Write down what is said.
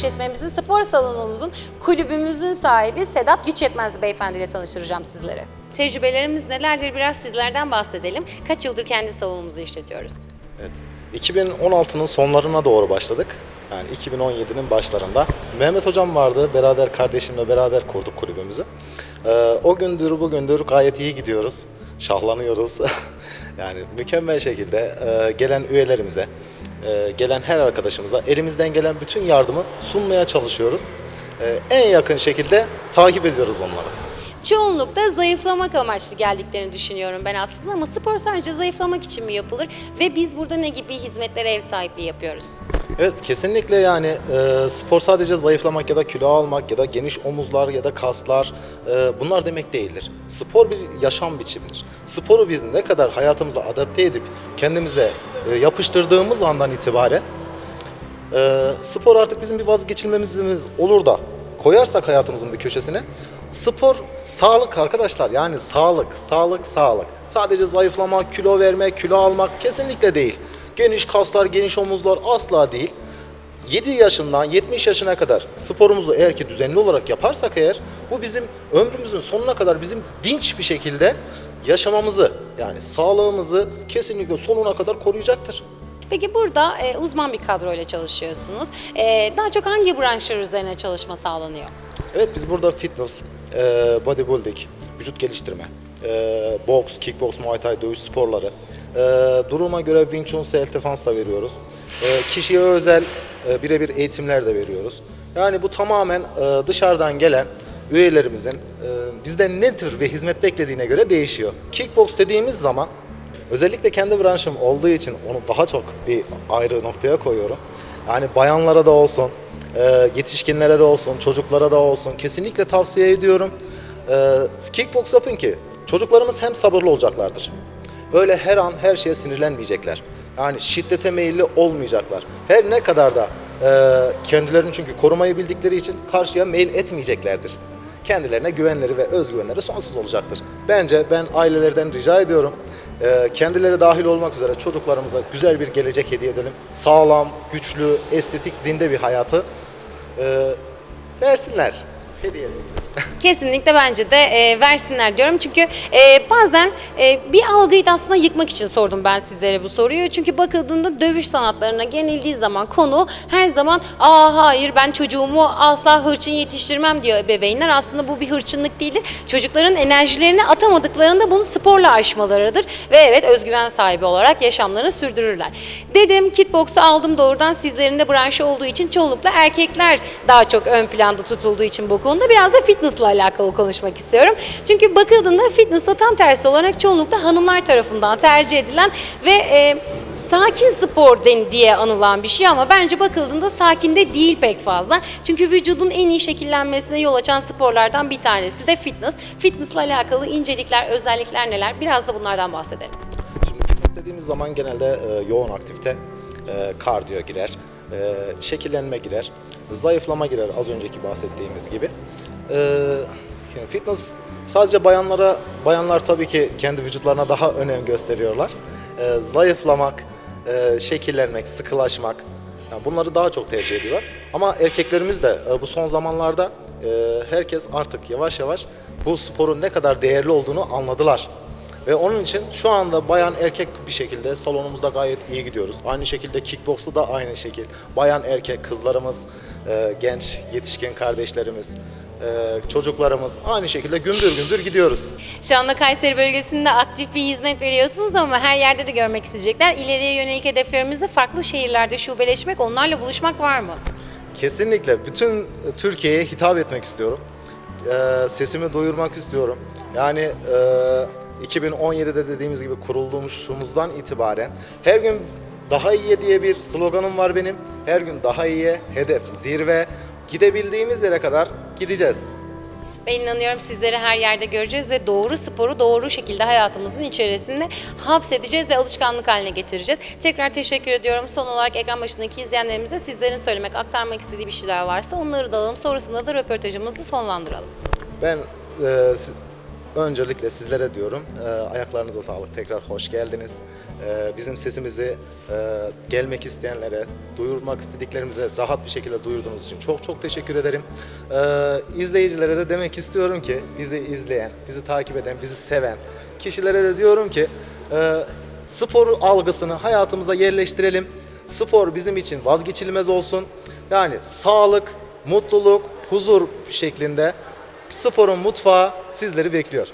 işletmemizin, spor salonumuzun, kulübümüzün sahibi Sedat Güçyetmez Beyefendi ile tanıştıracağım sizlere. Tecrübelerimiz nelerdir biraz sizlerden bahsedelim. Kaç yıldır kendi salonumuzu işletiyoruz? Evet. 2016'nın sonlarına doğru başladık. Yani 2017'nin başlarında. Mehmet Hocam vardı. Beraber kardeşimle beraber kurduk kulübümüzü. Ee, o gündür bugündür gayet iyi gidiyoruz. Şahlanıyoruz. yani mükemmel şekilde e, gelen üyelerimize, e, gelen her arkadaşımıza elimizden gelen bütün yardımı sunmaya çalışıyoruz. E, en yakın şekilde takip ediyoruz onları. Çoğunlukla zayıflamak amaçlı geldiklerini düşünüyorum ben aslında ama spor sadece zayıflamak için mi yapılır ve biz burada ne gibi hizmetlere ev sahipliği yapıyoruz? Evet kesinlikle yani e, spor sadece zayıflamak ya da kilo almak ya da geniş omuzlar ya da kaslar e, bunlar demek değildir. Spor bir yaşam biçimidir. Sporu biz ne kadar hayatımıza adapte edip kendimize e, yapıştırdığımız andan itibaren e, spor artık bizim bir vazgeçilmemizimiz olur da koyarsak hayatımızın bir köşesine spor sağlık arkadaşlar. Yani sağlık sağlık sağlık. Sadece zayıflamak kilo vermek kilo almak kesinlikle değil. Geniş kaslar geniş omuzlar asla değil. 7 yaşından 70 yaşına kadar sporumuzu eğer ki düzenli olarak yaparsak eğer bu bizim ömrümüzün sonuna kadar bizim dinç bir şekilde yaşamamızı yani sağlığımızı kesinlikle sonuna kadar koruyacaktır. Peki burada e, uzman bir kadroyla çalışıyorsunuz. E, daha çok hangi branşlar üzerine çalışma sağlanıyor? Evet biz burada fitness, e, bodybuilding, vücut geliştirme, e, boks, kickboks, muay thai, dövüş sporları, e, duruma göre Wing Chun self da veriyoruz. E, kişiye özel e, birebir eğitimler de veriyoruz. Yani bu tamamen e, dışarıdan gelen üyelerimizin e, bizden ne tür bir hizmet beklediğine göre değişiyor. Kickboks dediğimiz zaman özellikle kendi branşım olduğu için onu daha çok bir ayrı noktaya koyuyorum. Yani bayanlara da olsun, e, yetişkinlere de olsun, çocuklara da olsun kesinlikle tavsiye ediyorum. E, kickbox yapın ki çocuklarımız hem sabırlı olacaklardır. Böyle her an her şeye sinirlenmeyecekler. Yani şiddete meyilli olmayacaklar. Her ne kadar da e, kendilerini çünkü korumayı bildikleri için karşıya meyil etmeyeceklerdir. Kendilerine güvenleri ve özgüvenleri sonsuz olacaktır. Bence ben ailelerden rica ediyorum. E, kendileri dahil olmak üzere çocuklarımıza güzel bir gelecek hediye edelim. Sağlam, güçlü, estetik, zinde bir hayatı e, versinler. Hediye etsinler. Kesinlikle bence de e, versinler diyorum. Çünkü e, bazen e, bir algıyı da aslında yıkmak için sordum ben sizlere bu soruyu. Çünkü bakıldığında dövüş sanatlarına genildiği zaman konu her zaman aa hayır ben çocuğumu asla hırçın yetiştirmem diyor ebeveynler. Aslında bu bir hırçınlık değildir. Çocukların enerjilerini atamadıklarında bunu sporla aşmalarıdır. Ve evet özgüven sahibi olarak yaşamlarını sürdürürler. Dedim kickboksu aldım doğrudan sizlerin de branşı olduğu için çoğunlukla erkekler daha çok ön planda tutulduğu için bu konuda biraz da fitnessla alakalı konuşmak istiyorum. Çünkü bakıldığında fitnessla tam tersi olarak çoğunlukla hanımlar tarafından tercih edilen ve e, sakin spor den- diye anılan bir şey ama bence bakıldığında sakin de değil pek fazla. Çünkü vücudun en iyi şekillenmesine yol açan sporlardan bir tanesi de fitness. Fitnessla alakalı incelikler, özellikler neler? Biraz da bunlardan bahsedelim. Şimdi fitness dediğimiz zaman genelde e, yoğun aktivite, e, kardiyo girer, e, şekillenme girer, zayıflama girer az önceki bahsettiğimiz gibi. E, şimdi fitness sadece bayanlara, bayanlar tabii ki kendi vücutlarına daha önem gösteriyorlar. E, zayıflamak, e, şekillenmek, sıkılaşmak, yani bunları daha çok tercih ediyorlar. Ama erkeklerimiz de e, bu son zamanlarda e, herkes artık yavaş yavaş bu sporun ne kadar değerli olduğunu anladılar. Ve onun için şu anda bayan erkek bir şekilde salonumuzda gayet iyi gidiyoruz. Aynı şekilde kickboksu da aynı şekil. Bayan erkek kızlarımız, e, genç yetişkin kardeşlerimiz, e, çocuklarımız aynı şekilde gümbür gümbür gidiyoruz. Şu anda Kayseri bölgesinde aktif bir hizmet veriyorsunuz ama her yerde de görmek isteyecekler. İleriye yönelik hedeflerimizde farklı şehirlerde şubeleşmek, onlarla buluşmak var mı? Kesinlikle bütün Türkiye'ye hitap etmek istiyorum. Ee, sesimi duyurmak istiyorum. Yani e, 2017'de dediğimiz gibi kurulduğumuzdan itibaren her gün daha iyiye diye bir sloganım var benim. Her gün daha iyiye, hedef zirve. Gidebildiğimiz yere kadar gideceğiz. Ben inanıyorum sizleri her yerde göreceğiz ve doğru sporu doğru şekilde hayatımızın içerisinde hapsedeceğiz ve alışkanlık haline getireceğiz. Tekrar teşekkür ediyorum. Son olarak ekran başındaki izleyenlerimize sizlerin söylemek, aktarmak istediği bir şeyler varsa onları da alalım. Sonrasında da röportajımızı sonlandıralım. Ben e, öncelikle sizlere diyorum. Ee, ayaklarınıza sağlık. Tekrar hoş geldiniz. Ee, bizim sesimizi e, gelmek isteyenlere, duyurmak istediklerimize rahat bir şekilde duyurduğunuz için çok çok teşekkür ederim. Ee, izleyicilere de demek istiyorum ki bizi izleyen, bizi takip eden, bizi seven kişilere de diyorum ki e, spor algısını hayatımıza yerleştirelim. Spor bizim için vazgeçilmez olsun. Yani sağlık, mutluluk, huzur şeklinde sporun mutfağı sizleri bekliyor.